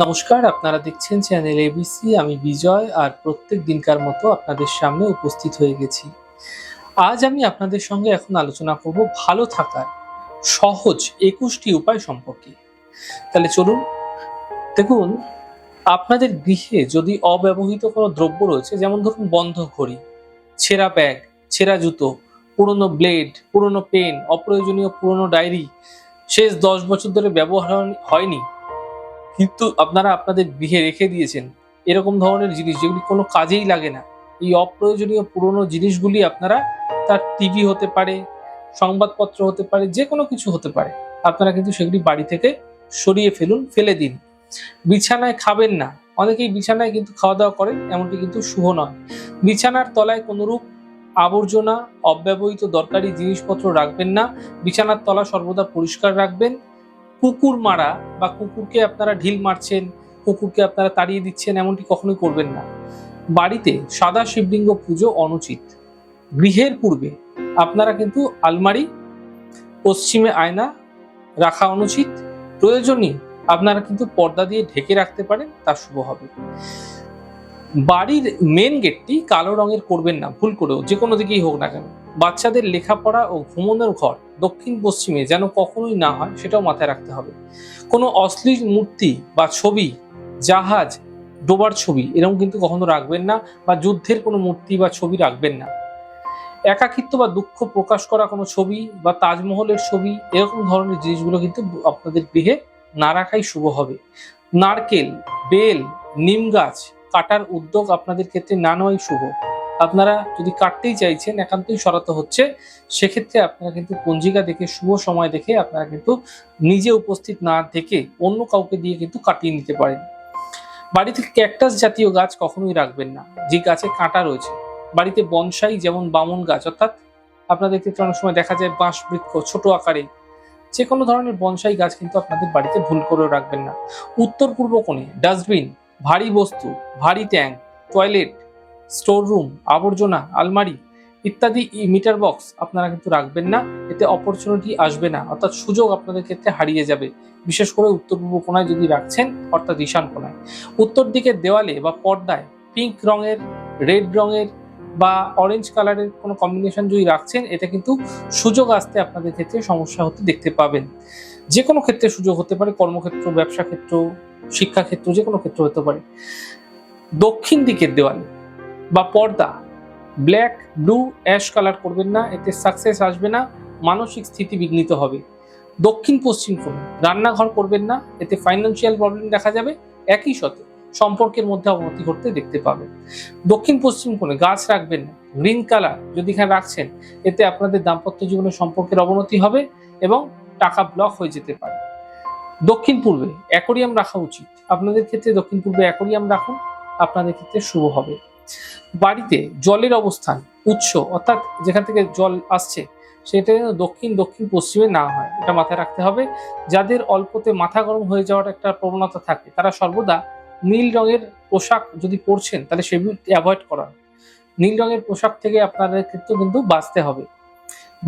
নমস্কার, আপনারা দেখছেন চ্যানেল এবিসি আমি বিজয় আর প্রত্যেক দিনকার মতো আপনাদের সামনে উপস্থিত হয়ে গেছি। আজ আমি আপনাদের সঙ্গে এখন আলোচনা করব ভালো থাকার সহজ একুশটি উপায় সম্পর্কে। তাহলে চলুন, দেখুন, আপনাদের গৃহে যদি অব্যবহৃত কোনো দ্রব্য রয়েছে, যেমন ধরুন বন্ধ ঘড়ি, ছেঁড়া ব্যাগ, ছেঁড়া জুতো, পুরনো ব্লেড, পুরনো পেন, অপ্রয়োজনীয় পুরনো ডায়েরি, শেষ দশ বছর ধরে ব্যবহার হয়নি কিন্তু আপনারা আপনাদের গৃহে রেখে দিয়েছেন। এরকম ধরনের জিনিস যেগুলি কোনো কাজেই লাগে না। এই অপ্রয়োজনীয় পুরনো জিনিসগুলি আপনারা তার টিভি হতে পারে, সংবাদপত্র হতে পারে যে কোনো কিছু হতে পারে। আপনারা কিন্তু সেগুলি বাড়ি থেকে সরিয়ে ফেলুন, ফেলে দিন। বিছানায় খাবেন না। অনেকেই বিছানায় কিন্তু খাওয়া দাওয়া করেন, এমনটি কিন্তু শুভ নয়। বিছানার তলায় কোনোরূপ আবর্জনা, অব্যবহৃত দরকারি জিনিসপত্র রাখবেন না। বিছানার তলা সর্বদা পরিষ্কার রাখবেন। কুকুর মারা বা কুকুরকে আপনারা ঢিল মারছেন, কুকুরকে আপনারা তাড়িয়ে দিচ্ছেন, এমনটি কখনোই করবেন না। বাড়িতে সাদা শিবলিঙ্গ পুজো অনুচিত। গৃহের পূর্বে আপনারা কিন্তু আলমারি, পশ্চিমে আয়না রাখা অনুচিত। প্রয়োজনীয় আপনারা কিন্তু পর্দা দিয়ে ঢেকে রাখতে পারেন, তা শুভ হবে। বাড়ির মেন গেটটি কালো রঙের করবেন না, ভুল করেও যে কোনো দিকেই হোক না কেন। বাচ্চাদের লেখাপড়া ও ঘুমোনোর ঘর দক্ষিণ পশ্চিমে যেন কখনোই না হয়, সেটাও মাথায় রাখতে হবে। কোনো অশ্লীল মূর্তি বা ছবি, জাহাজ, ডোবার ছবি এরকম কিন্তু কখনো রাখবেন না বা যুদ্ধের কোনো মূর্তি বা ছবি রাখবেন না। একাকিত্ব বা দুঃখ প্রকাশ করা কোনো ছবি বা তাজমহলের ছবি এরকম ধরনের জিনিসগুলো কিন্তু আপনাদের গৃহে না রাখাই শুভ হবে। নারকেল, বেল, নিম গাছ কাটার উদ্যোগ আপনাদের ক্ষেত্রে না নেওয়াই শুভ। আপনারা যদি কাটতেই চাইছেন, একান্তই সরাতে হচ্ছে, সেক্ষেত্রে আপনারা কিন্তু পঞ্জিকা দেখে, শুভ সময় দেখে আপনারা কিন্তু নিজে উপস্থিত না থেকে অন্য কাউকে দিয়ে কিন্তু কাটিয়ে নিতে পারেন। বাড়িতে ক্যাকটাস জাতীয় গাছ কখনোই রাখবেন না। যে গাছে কাঁটা রয়েছে, বাড়িতে বনসাই যেমন বামন গাছ, অর্থাৎ আপনাদের ক্ষেত্রে অনেক সময় দেখা যায় বাঁশ বৃক্ষ ছোট আকারে যে কোনো ধরনের বনসাই গাছ কিন্তু আপনাদের বাড়িতে ভুল করেও রাখবেন না। উত্তর পূর্ব কোণে, ডাস্টবিন, ভারী বস্তু, ভারী ট্যাঙ্ক, টয়লেট স্টোর রুম আবর্জনা, আলমারি ইত্যাদি মিটার বক্স আপনারা কিন্তু রাখবেন না। এতে অপরচুনিটি আসবে না। অর্থাৎ সুযোগ আপনাদের ক্ষেত্রে হারিয়ে যাবে। বিশেষ করে উত্তর পূর্ব কোণায় যদি রাখছেন, অর্থাৎ ঈশান কোণায়। উত্তর দিকের দেওয়ালে বা পর্দায় পিঙ্ক রঙের রেড রঙের বা অরেঞ্জ কালারের কোনো কম্বিনেশন যদি রাখছেন এটা কিন্তু সুযোগ আসতে আপনাদের ক্ষেত্রে সমস্যা হতে দেখতে পাবেন। যে কোনো ক্ষেত্রে সুযোগ হতে পারে, কর্মক্ষেত্র ব্যবসা ক্ষেত্র শিক্ষাক্ষেত্র যে কোনো ক্ষেত্র হতে পারে। দক্ষিণ দিকের দেওয়ালে বা পর্দা। ব্ল্যাক, ব্লু, অ্যাশ কালার করবেন না, এতে সাকসেস আসবে না, মানসিক স্থিতি বিঘ্নিত হবে। দক্ষিণ পশ্চিম কোণে রান্নাঘর করবেন না, এতে ফাইন্যান্সিয়াল প্রবলেম দেখা যাবে, একই সাথে সম্পর্কের মধ্যে অবনতি ঘটতে দেখতে পাবেন। দক্ষিণ পশ্চিম কোণে গাছ রাখবেন না গ্রিন কালার যদি এখানে রাখছেন, এতে আপনাদের দাম্পত্য জীবনের সম্পর্কের অবনতি হবে এবং টাকা ব্লক হয়ে যেতে পারে। দক্ষিণ পূর্বে অ্যাকোরিয়াম রাখা উচিত। আপনাদের ক্ষেত্রে দক্ষিণ পূর্বে অ্যাকোরিয়াম রাখুন, আপনাদের ক্ষেত্রে শুভ হবে। বাড়িতে জলের অবস্থান, উৎস অর্থাৎ যেখান থেকে জল আসছে, সেটা যেন দক্ষিণ দক্ষিণ, পশ্চিমে না হয়। এটা মাথায় রাখতে হবে। যাদের অল্পতে মাথা গরম হয়ে যাওয়ার একটা প্রবণতা থাকে, তারা সর্বদা নীল রঙের পোশাক যদি পরছেন, তাহলে সেগুলি অ্যাভয়েড করান নীল রঙের পোশাক থেকে আপনাদের ক্ষেত্রে কিন্তু বাঁচতে হবে।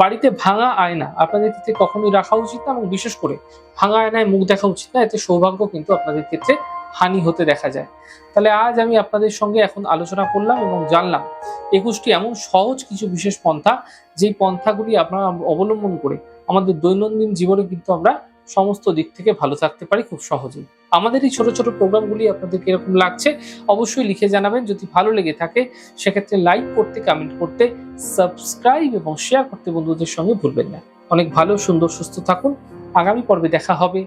বাড়িতে ভাঙা আয়না আপনাদের ক্ষেত্রে কখনোই রাখা উচিত না এবং বিশেষ করে ভাঙা আয়নায় মুখ দেখা উচিত না, এতে সৌভাগ্য কিন্তু আপনাদের ক্ষেত্রে হানি হতে দেখা যায়। তাহলে আজ আমি আপনাদের সঙ্গে এখন আলোচনা করলাম এবং জানলাম একুশটি এমন সহজ কিছু বিশেষ পন্থা, যেই পন্থাগুলি আপনারা অবলম্বন করে আমাদের দৈনন্দিন জীবনে কিন্তু আমরা সমস্ত দিক থেকে ভালো থাকতে পারি খুব সহজেই। আমাদের এই ছোট ছোট প্রোগ্রামগুলি আপনাদের কীরকম লাগছে অবশ্যই লিখে জানাবেন। যদি ভালো লেগে থাকে, সেক্ষেত্রে লাইক করতে, কমেন্ট করতে, সাবস্ক্রাইব এবং শেয়ার করতে বন্ধুদের সঙ্গে ভুলবেন না। অনেক ভালো, সুন্দর, সুস্থ থাকুন। আগামী পর্বে দেখা হবে।